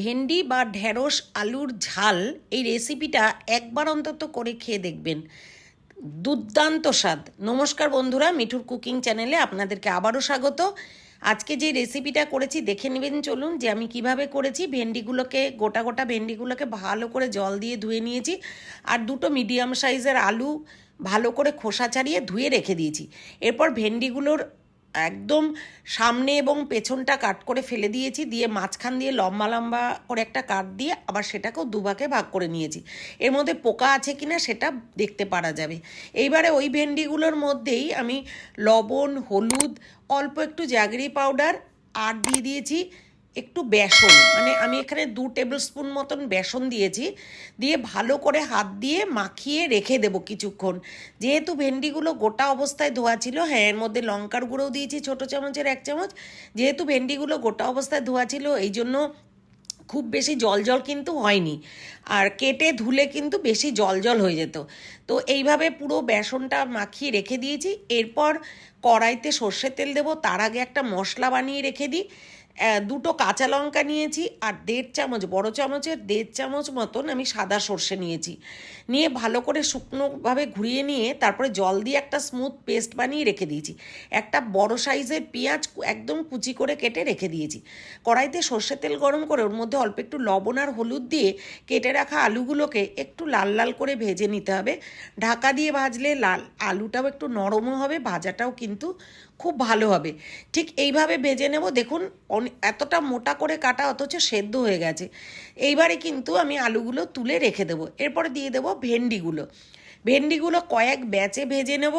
ভেন্ডি বা ঢেঁড়স, আলুর ঝাল, এই রেসিপিটা একবার অন্তত করে খেয়ে দেখবেন। দুর্দান্ত স্বাদ। নমস্কার বন্ধুরা, মিঠুর কুকিং চ্যানেলে আপনাদেরকে আবারও স্বাগত। আজকে যে রেসিপিটা করেছি, দেখে নেবেন চলুন যে আমি কীভাবে করেছি। ভেন্ডিগুলোকে, গোটা গোটা ভেন্ডিগুলোকে ভালো করে জল দিয়ে ধুয়ে নিয়েছি আর দুটো মিডিয়াম সাইজের আলু ভালো করে খোসা ছাড়িয়ে ধুয়ে রেখে দিয়েছি। এরপর ভেন্ডিগুলোর একদম সামনে এবং পেছনটা কাট করে ফেলে দিয়েছি, দিয়ে মাঝখান দিয়ে লম্বা লম্বা করে একটা কাট দিয়ে আবার সেটাকেও দুভাগে ভাগ করে নিয়েছি। এর মধ্যে পোকা আছে কিনা সেটা দেখতে পারা যাবে। এইবারে ওই ভেন্ডিগুলোর মধ্যেই আমি লবণ, হলুদ, অল্প একটু জাগরি পাউডার আর দিয়ে দিয়েছি একটু বেসন মানে আমি এখানে দু টেবিল স্পুন মতন বেসন দিয়েছি, দিয়ে ভালো করে হাত দিয়ে মাখিয়ে রেখে দেবো কিছুক্ষণ। যেহেতু ভেন্ডিগুলো গোটা অবস্থায় ধোয়া ছিল হ্যাঁ এর মধ্যে লঙ্কার গুঁড়োও দিয়েছি ছোটো চামচের এক চামচ। যেহেতু ভেন্ডিগুলো গোটা অবস্থায় ধোয়া ছিল, এই জন্য খুব বেশি জল জল কিন্তু হয়নি, আর কেটে ধুলে কিন্তু বেশি জল জল হয়ে যেত। তো এইভাবে পুরো বেসনটা মাখিয়ে রেখে দিয়েছি। এরপর কড়াইতে সর্ষের তেল দেবো, তার আগে একটা মশলা বানিয়ে রেখে দিই। দুটো কাঁচা লঙ্কা নিয়েছি আর দেড় চামচ, বড় চামচের দেড় চামচ মতন আমি সাদা সর্ষে নিয়েছি। নিয়ে ভালো করে শুকনোভাবে ঘুরিয়ে নিয়ে তারপরে জল দিয়ে একটা স্মুথ পেস্ট বানিয়ে রেখে দিয়েছি। একটা বড় সাইজের পেঁয়াজ একদম কুচি করে কেটে রেখে দিয়েছি। কড়াইতে সর্ষের তেল গরম করে ওর মধ্যে অল্প একটু লবণ আর হলুদ দিয়ে কেটে রাখা আলুগুলোকে একটু লাল লাল করে ভেজে নিতে হবে। ঢাকা দিয়ে ভাজলে লাল, আলুটাও একটু নরমও হবে, ভাজাটাও কিন্তু খুব ভালো হবে। ঠিক এইভাবে ভেজে নেব। দেখুন এতটা মোটা করে কাটা, অথচ সেদ্ধ হয়ে গেছে। এইবারে কিন্তু আমি আলুগুলো তুলে রেখে দেবো। এরপর দিয়ে দেবো ভেন্ডিগুলো। ভেন্ডিগুলো কয়েক ব্যাচে ভেজে নেব।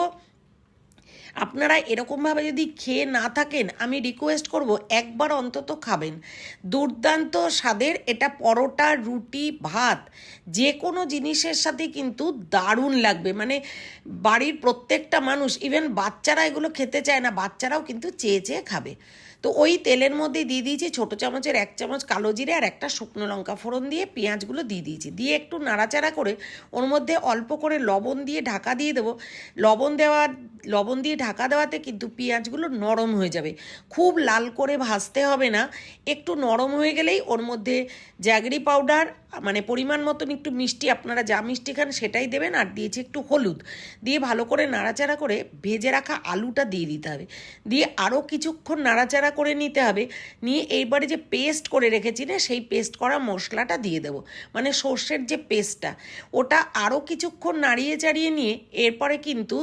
আপনারা এরকমভাবে যদি খেয়ে না থাকেন, আমি রিকোয়েস্ট করব একবার অন্তত খাবেন। দুর্দান্ত স্বাদের এটা পরোটা, রুটি, ভাত যে কোনো জিনিসের সাথে কিন্তু দারুণ লাগবে। মানে বাড়ির প্রত্যেকটা মানুষ ইভেন বাচ্চারা এগুলো খেতে চায় না, বাচ্চারাও কিন্তু চেয়ে চেয়ে খাবে। তো ওই তেলের মধ্যে দিয়ে দিয়েছি ছোটো চামচের এক চামচ কালো জিরে আর একটা শুকনো লঙ্কা ফোড়ন দিয়ে পেঁয়াজগুলো দিয়ে দিয়েছি। দিয়ে একটু নাড়াচাড়া করে ওর মধ্যে অল্প করে লবণ দিয়ে ঢাকা দিয়ে দেবো। লবণ দেওয়া লবণ দিয়ে ঢাকা দেওয়াতে কিন্তু পেঁয়াজগুলো নরম হয়ে যাবে। খুব লাল করে ভাজতে হবে না, একটু নরম হয়ে গেলেই ওর মধ্যে জ্যাগরি পাউডার মানে পরিমাণ মতন একটু মিষ্টি, আপনারা যা মিষ্টি খান সেটাই দেবেন, আর দিয়েছি একটু হলুদ। দিয়ে ভালো করে নাড়াচাড়া করে ভেজে রাখা আলুটা দিয়ে দিতে হবে। দিয়ে আরও কিছুক্ষণ নাড়াচাড়া করে নিতে হবে। নিয়ে এইবারে যে পেস্ট করে রেখেছি না, সেই পেস্ট করা মশলাটা দিয়ে দেবো। মানে সর্ষের যে পেস্টটা ওটা আরও কিছুক্ষণ নাড়িয়ে চাড়িয়ে নিয়ে, এরপরে কিন্তু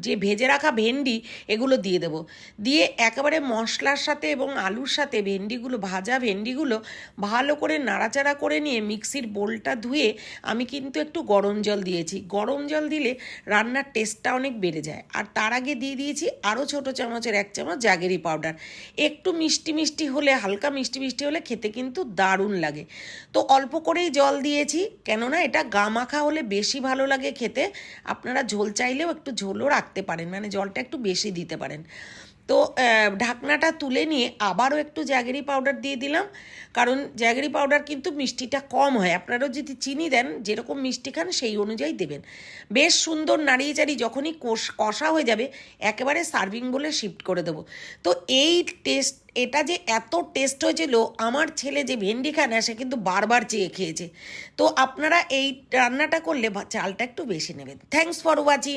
যে ভেজে রাখা ভেন্ডি, এগুলো দিয়ে দেবো। দিয়ে একেবারে মশলার সাথে এবং আলুর সাথে ভেন্ডিগুলো, ভাজা ভেন্ডিগুলো ভালো করে নাড়াচাড়া করে নিয়ে মিক্সির বোলটা ধুয়ে আমি কিন্তু একটু গরম জল দিয়েছি। গরম জল দিলে রান্নার টেস্টটা অনেক বেড়ে যায়। আর তার আগে দিয়ে দিয়েছি আরও ছোটো চামচের এক চামচ জাগেরি পাউডার। একটু মিষ্টি মিষ্টি হলে, হালকা মিষ্টি মিষ্টি হলে খেতে কিন্তু দারুণ লাগে। তো অল্প করেই জল দিয়েছি। কেননা এটা গা মাখা হলে বেশি ভালো লাগে খেতে। আপনারা ঝোল চাইলেও একটু ঝোলও রাখতে পারেন মানে জলটা একটু বেশি দিতে পারেন। তো ঢাকনাটা তুলে নিয়ে আবারও একটু জ্যাগেরি পাউডার দিয়ে দিলাম। কারণ জ্যাগেরি পাউডার কিন্তু মিষ্টিটা কম হয়। আপনারাও যদি চিনি দেন, যেরকম মিষ্টি খান সেই অনুযায়ী দেবেন। বেশ সুন্দর নাড়িয়ে চাড়িয়ে যখনই কষ, কষা হয়ে যাবে, একেবারে সার্ভিং বলে শিফট করে দেবো। তো এই টেস্ট এটা যে এত টেস্ট হয়েছিল, আমার ছেলে যে ভেন্ডি খায় না, সে কিন্তু বারবার চেয়ে খেয়েছে। তো আপনারা এই রান্নাটা করলে চালটা একটু বেশি নেবেন। Thanks for watching